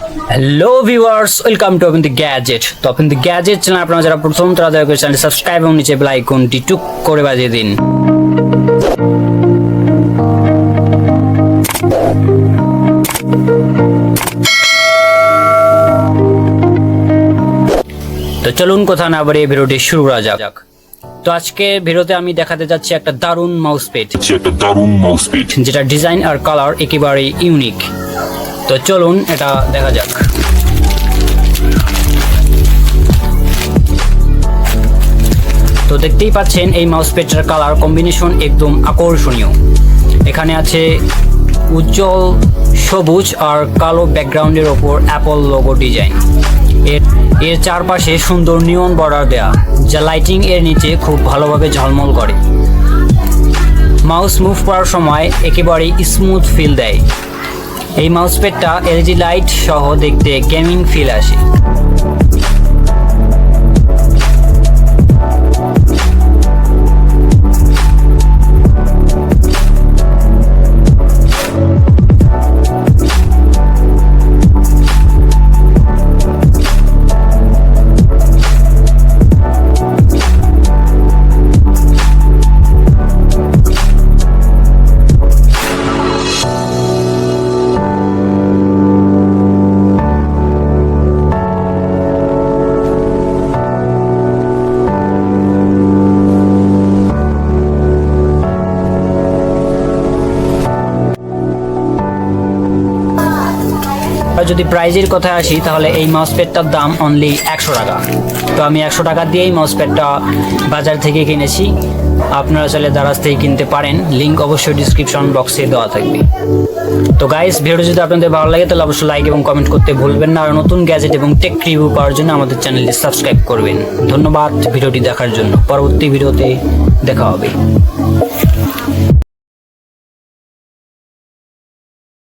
Hello viewers welcome to open the gadget তো open the gadget channel আপনারা যারা প্রথম তারা দয়া করে চ্যানেল সাবস্ক্রাইব এবং নিচে বেল আইকনটি টুক করে বাজিয়ে দিন। তো চলুন কথা না বাড়িয়ে ভিডিওটি শুরু করা যাক। তো আজকে ভিডিওতে আমি দেখাতে যাচ্ছি একটা দারুণ মাউস পেট একটা দারুণ মাউস পিট যেটা ডিজাইন আর কালার একেবারে ইউনিক তো চলুন, এটা দেখা যাক। তো দেখতেই পাচ্ছেন, এই মাউস পেটটার কালার কম্বিনেশন একদম আকর্ষণীয়। এখানে আছে উজ্জ্বল সবুজ আর কালো ব্যাকগ্রাউন্ডের ওপর অ্যাপল লোগো ডিজাইন এর এর চারপাশে সুন্দর নিয়ন বর্ডার দেয়া, যা লাইটিং এর নিচে খুব ভালোভাবে ঝলমল করে। মাউস মুভ করার সময় একেবারেই স্মুথ ফিল দেয়। এই মাউসপ্যাডটা এলজি লাইট সহ দেখতে গেমিং ফিল আসে। আর যদি প্রাইজের কথা আসি, তাহলে এই মাউস প্যাডটার দাম অনলি একশো টাকা। তো আমি একশো টাকা দিয়েই মাউস প্যাডটা বাজার থেকে কিনেছি। আপনারা চাইলে দারাজ থেকে কিনতে পারেন। লিঙ্ক অবশ্যই ডিসক্রিপশন বক্সে দেওয়া থাকবে। তো গাইস ভিডিও যদি আপনাদের ভালো লাগে, তাহলে অবশ্যই লাইক এবং কমেন্ট করতে ভুলবেন না। আর নতুন গ্যাজেট এবং টেক রিভিউ পাওয়ার জন্য আমাদের চ্যানেলটি সাবস্ক্রাইব করবেন। ধন্যবাদ ভিডিওটি দেখার জন্য। পরবর্তী ভিডিওতে দেখা হবে।